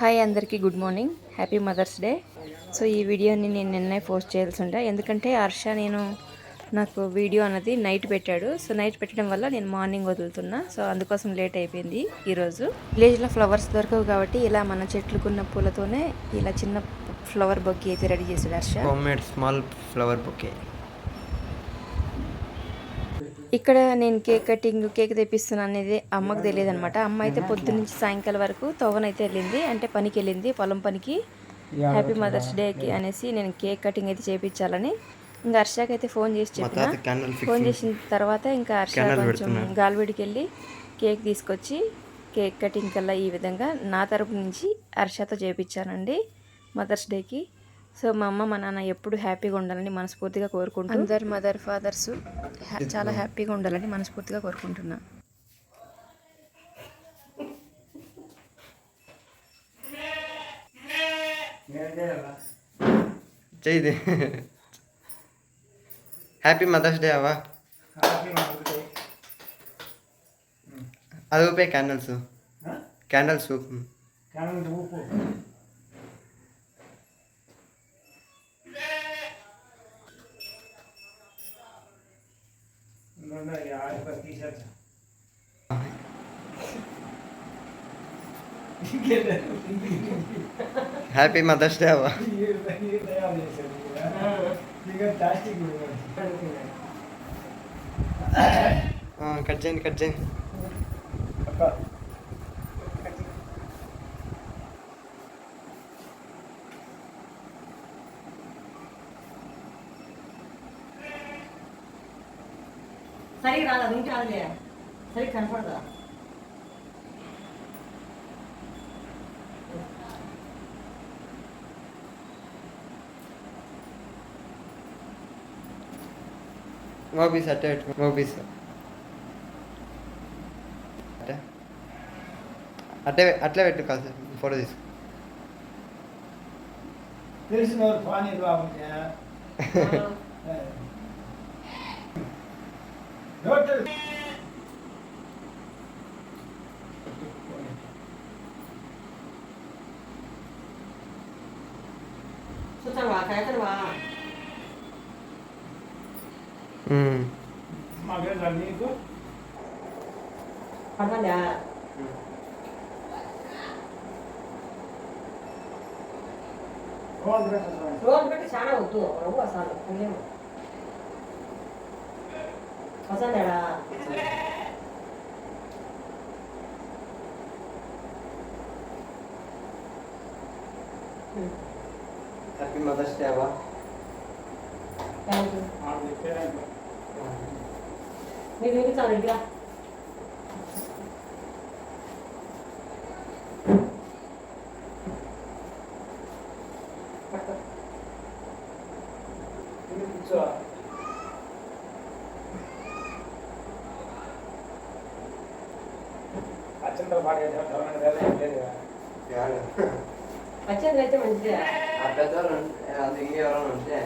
Hi అందరికీ good morning. Happy mothers day. So ఈ వీడియోని నేను నిన్నే పోస్ట్ చేయాల్సి ఉండే. ఎందుకంటే హర్ష నేను నాకు వీడియో అన్నది నైట్ పెట్టాడు. సో నైట్ పెట్టడం వల్ల నేను మార్నింగ్ వదులుతున్నా. సో అందుకోసం లేట్ అయిపోయింది ఈరోజు. విలేజ్లో ఫ్లవర్స్ దొరకవు కాబట్టి ఇలా మన చెట్లుకున్న పూలతోనే ఇలా చిన్న ఫ్లవర్ బొక్కి అయితే రెడీ చేశాడు Harsha. Home made small flower bouquet. ఇక్కడ నేను కేక్ కటింగ్ కేక్ తెప్పిస్తున్నా అనేది అమ్మకు తెలియదు అనమాట అమ్మ అయితే పొద్దు నుంచి సాయంకాలం వరకు తోవనైతే వెళ్ళింది అంటే పనికి వెళ్ళింది పొలం పనికి. హ్యాపీ మదర్స్ డేకి అనేసి నేను కేక్ కటింగ్ అయితే చేయించాలని ఇంకా హర్షకి అయితే ఫోన్ చేసి చెప్పిన. ఫోన్ చేసిన తర్వాత ఇంకా హర్ష కొంచెం. గాలిబిడికి వెళ్ళి కేక్ తీసుకొచ్చి కేక్ కటింగ్ కల్లా ఈ విధంగా నా తరపు నుంచి హర్షతో చేయించానండి మదర్స్ డేకి సో మా అమ్మ మా నాన్న ఎప్పుడు హ్యాపీగా ఉండాలని మనస్ఫూర్తిగా కోరుకుంటూ అందరు మదర్ ఫాదర్స్ చాలా హ్యాపీగా ఉండాలని మనస్ఫూర్తిగా కోరుకుంటున్నా. చేయి హ్యాపీ మదర్స్ డే అవ్వా. అది ఊపే క్యాండిల్స్. క్యాండిల్స్ ఊపు. हैप्पी मदर्स डे हुआ कट जाए कट जाए సరిగ్గా రాదు? అది ఉంటే రాదులే సరిగ్గా కనపడదా? మోబీస్ అట్టే మోబీస్ అట్టే అట్టే అట్లే పెట్టు కాదు ఫోటో పానీ బాగుంటే చూస్తావా? కాయతరువా నీకు? పడదా రోజు పెట్టి చాలా వద్దు. రవ్వు అసలు అయ్యేమో మదర్స్ డే అవ్వా థ్యాంక్ యూ మాకు పట్టుకో ఇది కూర్చో అచ్చంతో పాటు వచ్చింది అయితే మంచిదే. ఆ పెద్దవాళ్ళు ఉంటే